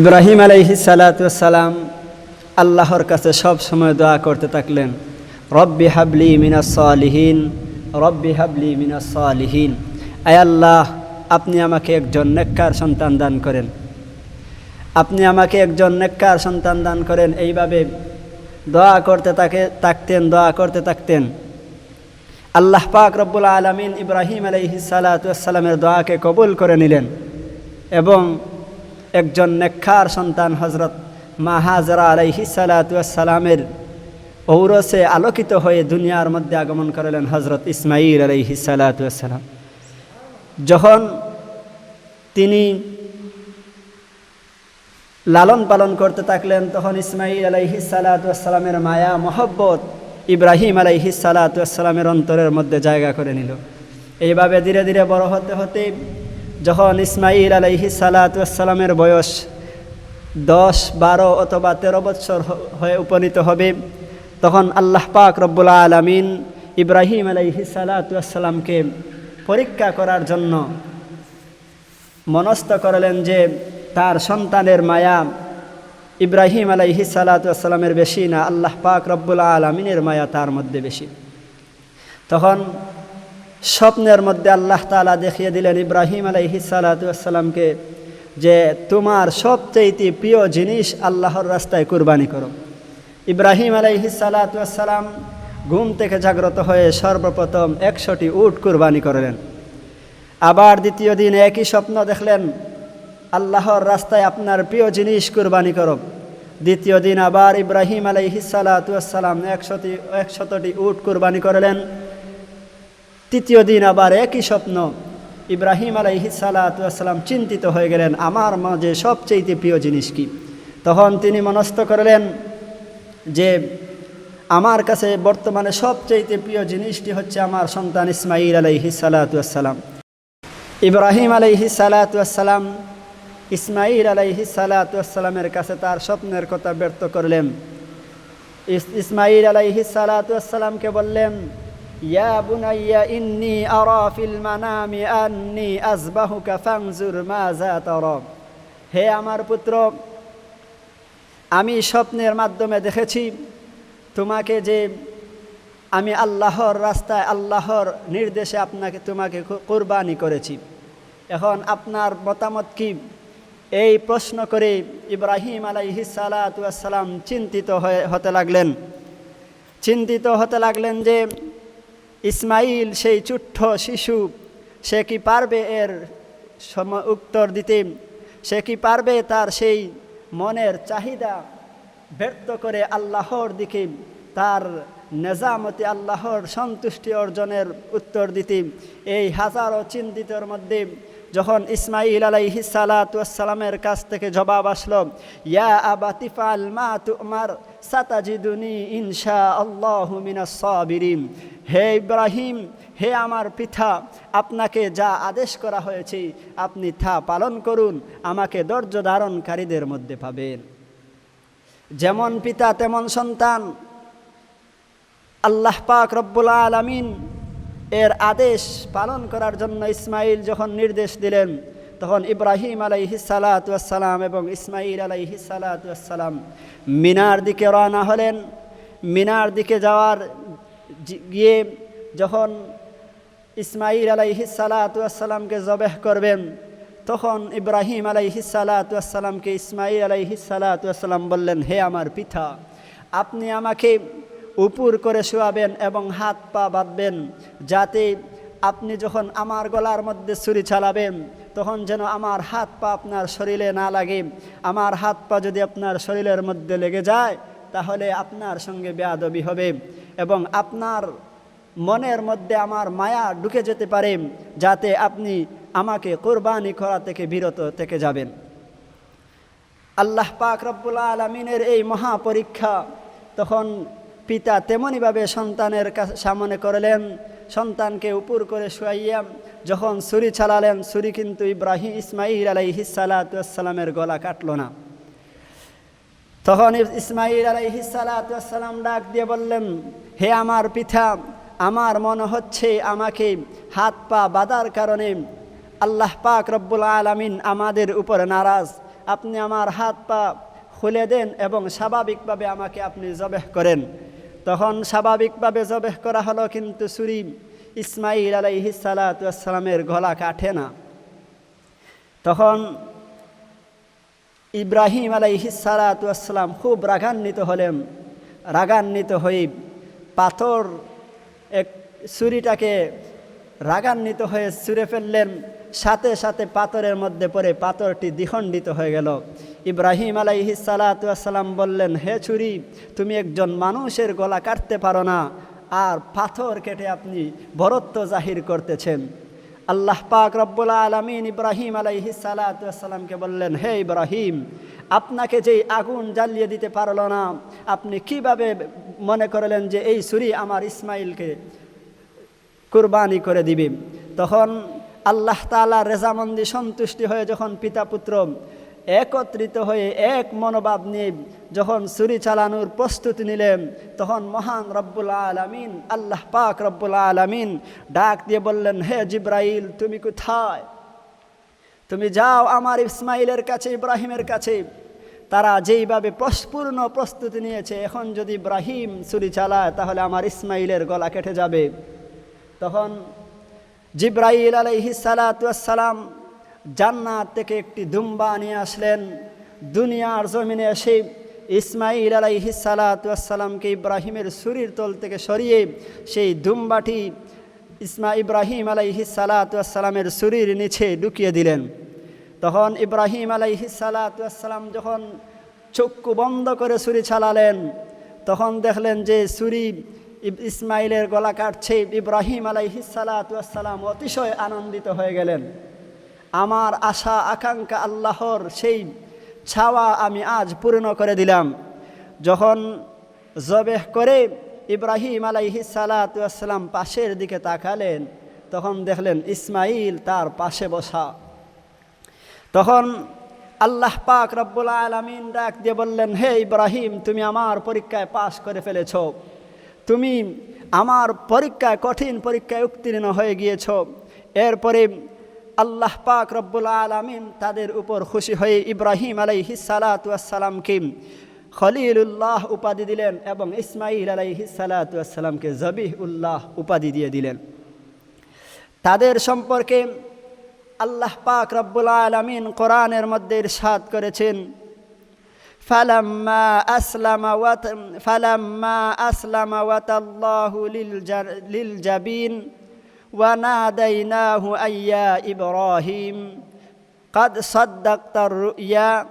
ইব্রাহিম আলাইহি সালাতাম আল্লাহর কাছে সব সময় দোয়া করতে থাকলেন, রব্বি হাবলি মিনাস সালিহীন, রব্বি হাবলি মিনাস সালিহীন। আয় আল্লাহ, আপনি আমাকে একজন নেককার সন্তান দান করেন। আপনি আমাকে একজন নেককার সন্তান দান করেন, এইভাবে দোয়া করতে তাকে থাকতেন, দোয়া করতে থাকতেন। আল্লাহ পাক রব্বুল আলমিন ইব্রাহিম আলাইহি সালাতামের দোয়াকে কবুল করে নিলেন এবং একজন নেক্ষার সন্তান হজরত মা হাজরা আলাইহি সালাতামের ঔরসে আলোকিত হয়ে দুনিয়ার মধ্যে আগমন করলেন হজরত ইসমাইল আলাইহি সালাতাম যখন তিনি লালন পালন করতে থাকলেন, তখন ইসমাইল আলাইহি সালাতামের মায়া, মহব্বত ইব্রাহিম আলাইহি সালাতামের অন্তরের মধ্যে জায়গা করে নিল। এইভাবে ধীরে ধীরে বড় হতে হতে যখন ইসমাইল আলাইহি সালাতামের বয়স দশ, বারো অথবা তেরো বৎসর হয়ে উপনীত হবে, তখন আল্লাহ পাক রব্বুল আলমিন ইব্রাহিম আলাইহি সালাতামকে পরীক্ষা করার জন্য মনস্থ করলেন যে তার সন্তানের মায়া ইব্রাহিম আলাইহি সালাতামের বেশি না, আল্লাহ পাক রব্বুল আলমিনের মায়া তার মধ্যে বেশি। তখন স্বপ্নের মধ্যে আল্লাহ তালা দেখিয়ে দিলেন ইব্রাহিম আলাইহি সালাতামকে যে তোমার সবচেয়ে প্রিয় জিনিস আল্লাহর রাস্তায় কুরবানি করো। ইব্রাহিম আলাইহি সালাতাম ঘুম থেকে জাগ্রত হয়ে সর্বপ্রথম একশোটি উট কুরবানি করলেন। আবার দ্বিতীয় দিন একই স্বপ্ন দেখলেন, আল্লাহর রাস্তায় আপনার প্রিয় জিনিস কুরবানি করো। দ্বিতীয় দিন আবার ইব্রাহিম আলাইহি সালাতাম একশোটি, একশতটি উট কুরবানি করলেন। তৃতীয় দিন আবার একই স্বপ্ন। ইব্রাহিম আলাইহি সালাতাম চিন্তিত হয়ে গেলেন, আমার মাঝে সবচেয়ে প্রিয় জিনিস কি? তখন তিনি মনস্থ করলেন যে, আমার কাছে বর্তমানে সবচেয়ে প্রিয় জিনিসটি হচ্ছে আমার সন্তান ইসমাইল আলাইহি সালাতাম ইব্রাহিম আলাইহি সালাতাম ইসমাইল আলাইহি সালাতামের কাছে তার স্বপ্নের কথা ব্যর্থ করলেন। ইসমাইল আলাইহি সালাতামকে বললেন ইয়া বুনাইয়া ইন্নি আরা ফিল মানামি আন্নি আজবাহুকা ফাংজুর মাজা তরব হে আমার পুত্র, আমি স্বপ্নের মাধ্যমে দেখেছি তোমাকে যে আমি আল্লাহর রাস্তায় আল্লাহর নির্দেশে আপনাকে, তোমাকে কোরবানি করেছি। এখন আপনার মতামত কি? এই প্রশ্ন করে ইব্রাহিম আলাইহি চিন্তিত হয়ে হতে লাগলেন। চিন্তিত হতে লাগলেন যে ইসমাইল, সেই চুট্ট শিশু, সে কি পারবে এর সম, উত্তর দিতে? সে কি পারবে তার সেই মনের চাহিদা ব্যর্থ করে আল্লাহর দিকে? তার নেজামতি আল্লাহর সন্তুষ্টি অর্জনের উত্তর দিতে। এই হাজারো চিন্তিতর মধ্যে যখন ইসমাইল আলাইহি সালাতামের কাছ থেকে জবাব আসলো, ইয়া আবা তিফাল মা তুমার, সাতাজিদুনি ইনশা আল্লাহ সাবিরিম হে ইব্রাহিম, হে আমার পিতা, আপনাকে যা আদেশ করা হয়েছে, আপনি থা পালন করুন, আমাকে ধৈর্য ধারণকারীদের মধ্যে পাবেন। যেমন পিতা, তেমন সন্তান। আল্লাহ পাক রব্বুল আলমিন এর আদেশ পালন করার জন্য ইসমাইল যখন নির্দেশ দিলেন, তখন ইব্রাহিম আলাইহি সালাতাম এবং ইসমাইল আলাইহি সালাতাম মিনার দিকে রওনা হলেন। মিনার দিকে যাওয়ার গিয়ে যখন ইসমাইল আলাইহি সালাতামকে জবেহ করবেন, তখন ইব্রাহিম আলাইহি সালাতামকে ইসমাইল আলাইহি সালাতাম বললেন, হে আমার পিতা, আপনি আমাকে উপর করে শোয়াবেন এবং হাত পা বাঁধবেন, যাতে আপনি যখন আমার গলার মধ্যে ছুরি চালাবেন, তখন যেন আমার হাত পা আপনার শরীরে না লাগে। আমার হাত পা যদি আপনার শরীরের মধ্যে লেগে যায়, তাহলে আপনার সঙ্গে বেয়াদবি হবে এবং আপনার মনের মধ্যে আমার মায়া ঢুকে যেতে পারে, যাতে আপনি আমাকে কোরবানি করা থেকে বিরত থেকে যাবেন। আল্লাহ পাক রব্বুল আলমিনের এই মহাপরীক্ষা তখন পিতা তেমনইভাবে সন্তানের সামনে করলেন, সন্তানকে উপর করে শুয়াইয়া যখন ছুরি চালালেন ছুরি কিন্তু ইব্রাহিম ইসমাইল আলাইহি সালাতামের গলা কাটল না। তখন ইসমাইল আলাইহি সালাতাম ডাক দিয়ে বললেন, হে আমার পিতা, আমার মনে হচ্ছে আমাকে হাত পা বাঁধার কারণে আল্লাহ পাক রব্বুল আলমিন আমাদের উপরে নারাজ। আপনি আমার হাত পা খুলে দেন এবং স্বাভাবিকভাবে আমাকে আপনি জবেহ করেন। তখন স্বাভাবিকভাবে জবেহ করা হলো, কিন্তু সুরিম ইসমাইল আলাইহি সালাতামের গলা কাঠে না। তখন ইব্রাহিম আলাইহি সালাতাম খুব রাগান্বিত হলেন। রাগান্বিত হয়ে পাথর এক ছুরিটাকে রাগান্বিত হয়ে ছুঁড়ে ফেললেন। সাথে সাথে পাথরের মধ্যে পড়ে পাথরটি দ্বিখণ্ডিত হয়ে গেল। ইব্রাহিম আলাইহি সালাতাম বললেন, হে ছুরি, তুমি একজন মানুষের গলা কাটতে পারো না। আর পাথর কেটে আপনি বরত্ব জাহির করতেছেন। আল্লাহ পাক রব্বুল আলমিন ইব্রাহিম আলাইহি সালাতামকে বললেন, হে ইব্রাহিম, আপনাকে যেই আগুন জ্বালিয়ে দিতে পারল না, আপনি কীভাবে মনে করলেন যে এই ছুরি আমার ইসমাইলকে কুরবানি করে দিবে। তখন আল্লাহ তালা রেজামন্দি সন্তুষ্টি হয়ে যখন পিতা পুত্র একত্রিত হয়ে এক মনোভাব নিয়ে যখন ছুরি চালানোর প্রস্তুতি নিলেন, তখন মহান রব্বুল আলমিন, আল্লাহ পাক রব্বুল আলমিন ডাক দিয়ে বললেন, হে জিব্রাইল, তুমি কোথায়? তুমি যাও আমার ইসমাইলের কাছে, ইব্রাহিমের কাছে। তারা যেইভাবে পূর্ণ প্রস্তুতি নিয়েছে, এখন যদি ইব্রাহিম ছুরি চালায়, তাহলে আমার ইসমাইলের গলা কেটে যাবে। তখন জিব্রাইল আলাইহি সালাতাম জান্নাত থেকে একটি দুম্বা নিয়ে আসলেন। দুনিয়ার জমিনে এসে ইসমাইল আলাইহি সালাতামকে ইব্রাহিমের সুরির তল থেকে সরিয়ে সেই দুম্বাটি ইসমা ইব্রাহিম আলাইহি সালাতামের সুরির নিচে ঢুকিয়ে দিলেন। তখন ইব্রাহিম আলাইহি সালাতাম যখন চক্ষু বন্ধ করে ছুরি চালালেন, তখন দেখলেন যে ছুরি ইসমাইলের গলা কাটছে ইব্রাহিম আলাইহি সালাতাম অতিশয় আনন্দিত হয়ে গেলেন। আমার আশা, আকাঙ্ক্ষা আল্লাহর সেই ছাওয়া আমি আজ পূর্ণ করে দিলাম। যখন জবেহ করে ইব্রাহিম আলাইহি সালাতাম পাশের দিকে তাকালেন, তখন দেখলেন ইসমাইল তার পাশে বসা। তখন আল্লাহ পাক রব্বুল আলমিন ডাক দিয়ে বললেন, হে ইব্রাহিম, তুমি আমার পরীক্ষায় পাশ করে ফেলেছ। তুমি আমার পরীক্ষায়, কঠিন পরীক্ষায় উত্তীর্ণ হয়ে গিয়েছ। এরপরে আল্লাহ পাক রব্বুল আলমিন তাদের উপর খুশি হয়ে ইব্রাহিম আলাইহি সালাতামকে খলিলুল্লাহ উপাধি দিলেন এবং ইসমাইল আলাইহি সালাতামকে জবিহ উল্লাহ উপাধি দিয়ে দিলেন। তাদের সম্পর্কে আল্লাহ পাক রব্বুল আলমিন কোরআনের মধ্যে ইরশাদ করেছেন فلما أسلم وت... فلما أسلم وتالله للجبين وناديناه أي يا إبراهيم قد صدقت الرؤيا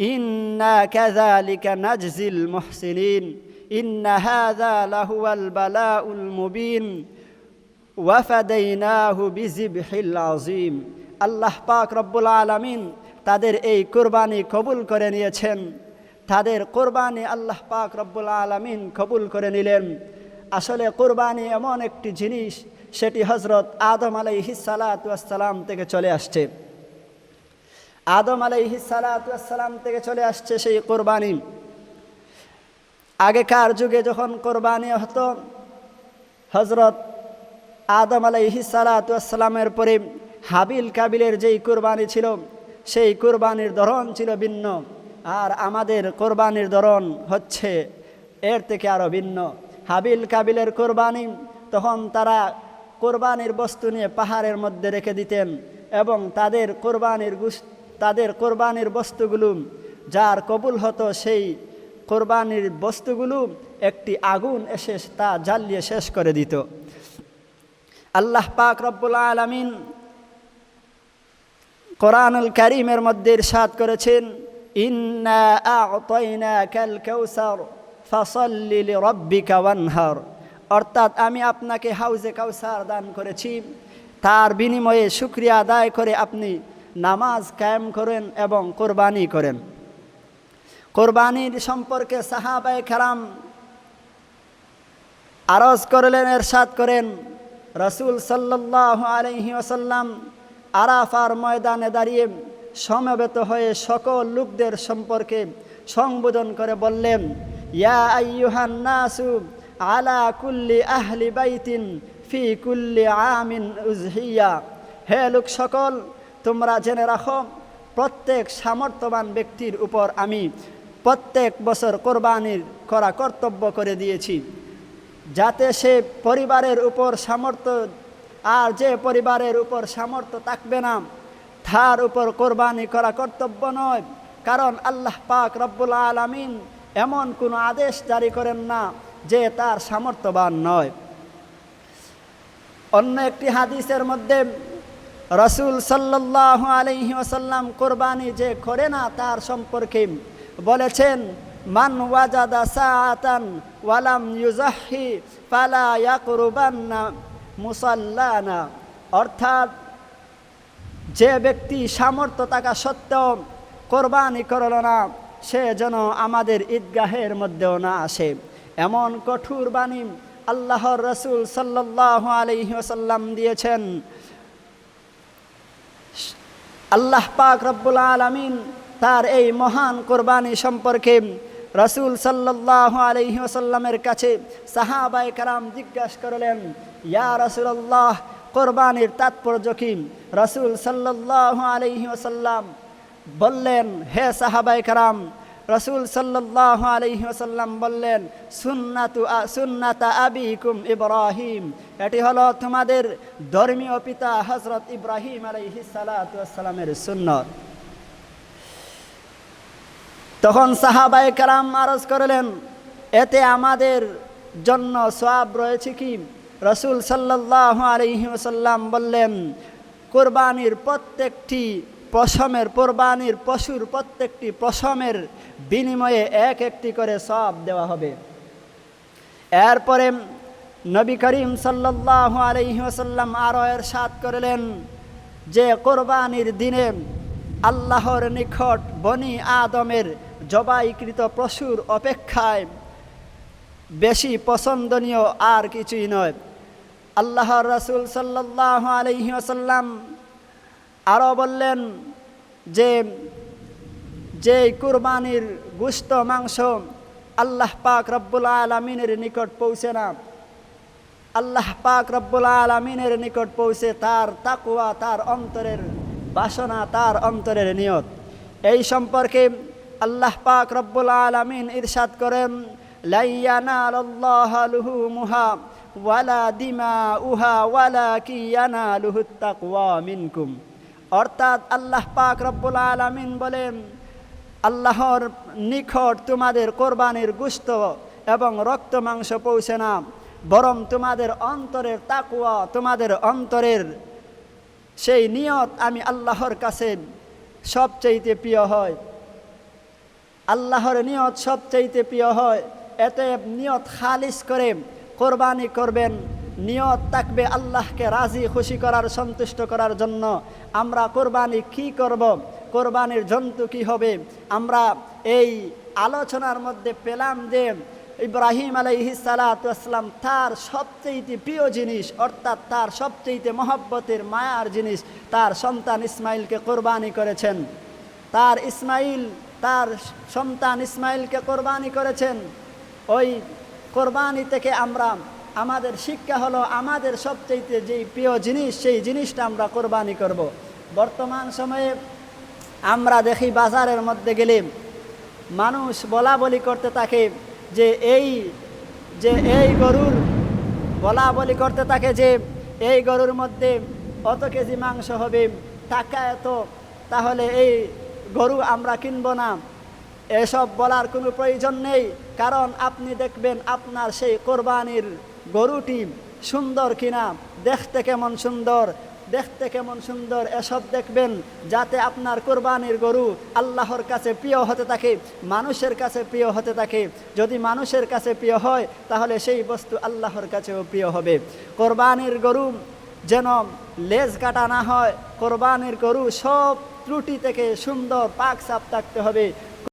إنا كذلك نجزي المحسنين إن هذا لهو البلاء المبين وفديناه بذبح العظيم আল্লাহ পাক রব্বুল আলমিন তাদের এই কোরবানি কবুল করে নিয়েছেন তাদের কোরবানি আল্লাহ পাক রব্বুল আলমিন কবুল করে নিলেন। আসলে কোরবানি এমন একটি জিনিস, সেটি হজরত আদম আলাইহি সালাতাম থেকে চলে আসছে। আদম আলাইহি সালাতাম থেকে চলে আসছে সেই কোরবানি। আগেকার যুগে যখন কোরবানি হতো হজরত আদম আলাইহি সালাতামের পরে হাবিল কাবিলের যেই কোরবানি ছিল, সেই কোরবানির ধরন ছিল ভিন্ন। আর আমাদের কোরবানির ধরন হচ্ছে এর থেকে আরও ভিন্ন। হাবিল কাবিলের কোরবানি, তখন তারা কোরবানির বস্তু নিয়ে পাহাড়ের মধ্যে রেখে দিতেন এবং তাদের কোরবানির তাদের কোরবানির বস্তুগুলো, যার কবুল হতো সেই কোরবানির বস্তুগুলো একটি আগুন এসে তা জ্বালিয়ে শেষ করে দিত। আল্লাহ পাক রব্বুল আলমিন কোরআনুল করিমের মধ্যে ইরশাদ করেছেন ইন্না কাল কাউসার ফাসাল্লি লিরাব্বিকা ওয়ানহার অর্থাৎ আমি আপনাকে হাউজে কাউসার দান করেছি। তার বিনিময়ে শুক্রিয়া আদায় করে আপনি নামাজ কায়েম করেন এবং কোরবানি করেন। কোরবানির সম্পর্কে সাহাবায় খারাম আরজ করলেন, এরশাদ করেন, রসুল সাল্লাহ আলহি ওসাল্লাম আরাফার ময়দানে দাঁড়িয়ে সমবেত হয়ে সকল লোকদের সম্পর্কে সংবোধন করে বললেন, ইয়া আইয়ুহান নাসু, আলা কুল্লি আহলি বাইতিন ফি কুল্লি আমিন উজহিয়া। হে লোক সকল, তোমরা জেনে রাখো, প্রত্যেক সামর্থ্যবান ব্যক্তির উপর আমি প্রত্যেক বছর কোরবানির করা কর্তব্য করে দিয়েছি। যাতে সে পরিবারের উপর সামর্থ্য, আর যে পরিবারের উপর সামর্থ্য থাকবে না তার উপর কোরবানি করা কর্তব্য নয়। কারণ আল্লাহ পাক রব্বুল আলমিন এমন কোনো আদেশ জারি করেন না যে তার সামর্থ্যবান নয়। অন্য একটি হাদিসের মধ্যে রসুল সাল্লাহ আলহি ওসাল্লাম কোরবানি যে করে না তার সম্পর্কে বলেছেন, মান ওয়াজাদা সাআতান ওয়ালাম ইউজাহি ফালা ইয়াকরুবান্না মুসাল্লানা। অর্থাৎ যে ব্যক্তি সামর্থ্য থাকা সত্ত্বেও কোরবানি করল না, সে যেন আমাদের ঈদগাহের মধ্যেও না আসে। এমন কঠোর বাণী আল্লাহর রসুল সাল্লাহ আলহি ওসাল্লাম দিয়েছেন। আল্লাহ পাক রব্বুল আলমিন তার এই মহান কোরবানি সম্পর্কে রসুল সাল্লাহ আলহি ওসাল্লামের কাছে সাহাবাই কারাম জিজ্ঞাসা করলেন, ইয়া রসুল্লাহ কোরবানির তাৎপর্য কি? রসুল সাল্লাহ আলহি ওসাল্লাম বললেন, হে সাহাবাই কারাম, রসুল সাল্লাহ আলহি ওসাল্লাম বললেন, সুন্নাতু সুন্নাতা আবিকুম ইব্রাহিম। এটি হলো তোমাদের ধর্মীয় পিতা হজরত ইব্রাহিম আলহি সালাতামের সুন্নত। তখন সাহাবাই কারাম আরজ করলেন, এতে আমাদের জন্য সব রয়েছে কি? রসুল সাল্লাহ আলহি ওসাল্লাম বললেন, কোরবানির প্রত্যেকটি পশমের, কোরবানির পশুর প্রত্যেকটি পশমের বিনিময়ে এক একটি করে সব দেওয়া হবে। এরপরে নবী করিম সাল্লাহ আলহি ওসাল্লাম আরও এর সাত করলেন যে, কোরবানির দিনে আল্লাহর নিকট বনি আদমের জবাইকৃত পশুর অপেক্ষায় বেশি পছন্দনীয় আর কিছুই নয়। আল্লাহর রসুল সাল্লাহ আলহি আসাল্লাম আরও বললেন যে যে কুরবানির গুস্ত মাংস আল্লাহ পাক রব্বুল আলমিনের নিকট পৌঁছে না, আল্লাহ পাক রব্বুল আলমিনের নিকট পৌঁছে তার তাকুয়া তার অন্তরের বাসনা, তার অন্তরের নিয়ত। এই সম্পর্কে আল্লাহ পাক রব্বুল আলমিন ইরশাদ করেন লাইয়ানাল্লাহা ওয়ালা দিমা উহা ওয়ালা কিয়ানা লুহুত্তাকুয়া মিনকুম। অর্থাৎ আল্লাহ পাক রব্বুল আলমিন বলেন, আল্লাহর নিকট তোমাদের কোরবানির গুস্ত এবং রক্ত মাংস পৌঁছে না, বরং তোমাদের অন্তরের তাকুয়া তোমাদের অন্তরের সেই নিয়ত আমি আল্লাহর কাছে সবচাইতে প্রিয় হয়। আল্লাহর নিয়ত সবচাইতে প্রিয় হয় এতে নিয়ত খালিস করে কোরবানি করবেন, নিয়ত থাকবে আল্লাহকে রাজি, খুশি করার, সন্তুষ্ট করার জন্য। আমরা কোরবানি কি করব? কোরবানির জন্তু কি হবে? আমরা এই আলোচনার মধ্যে পেলাম যে ইব্রাহিম আলাইহি সালাতাম তার সবচেয়ে প্রিয় জিনিস, অর্থাৎ তার সবচেয়ে মহব্বতের মায়ার জিনিস, তার সন্তান ইসমাইলকে কোরবানি করেছেন। তার ইসমাইল, তার সন্তান ইসমাইলকে কোরবানি করেছেন। ওই কোরবানি থেকে আমরা, আমাদের শিক্ষা হলো আমাদের সবচেয়ে যেই প্রিয় জিনিস, সেই জিনিসটা আমরা কোরবানি করব। বর্তমান সময়ে আমরা দেখি বাজারের মধ্যে গেলে মানুষ বলা বলি করতে থাকে যে এই যে এই গরুর বলা বলি করতে থাকে যে এই গরুর মধ্যে অত কেজি মাংস হবে, টাকা এত, তাহলে এই গরু আমরা কিনব না এসব বলার কোনো প্রয়োজন নেই, কারণ আপনি দেখবেন আপনার সেই কোরবানির গরুটি সুন্দর কিনা, দেখতে কেমন সুন্দর, দেখতে কেমন সুন্দর, এসব দেখবেন যাতে আপনার কোরবানির গরু আল্লাহর কাছে প্রিয় হতে থাকে, মানুষের কাছে প্রিয় হতে থাকে। যদি মানুষের কাছে প্রিয় হয়, তাহলে সেই বস্তু আল্লাহর কাছেও প্রিয় হবে। কোরবানির গরু যেন লেজ কাটা না হয়, কোরবানির গরু সব ত্রুটি থেকে সুন্দর পাক সাপ থাকতে হবে।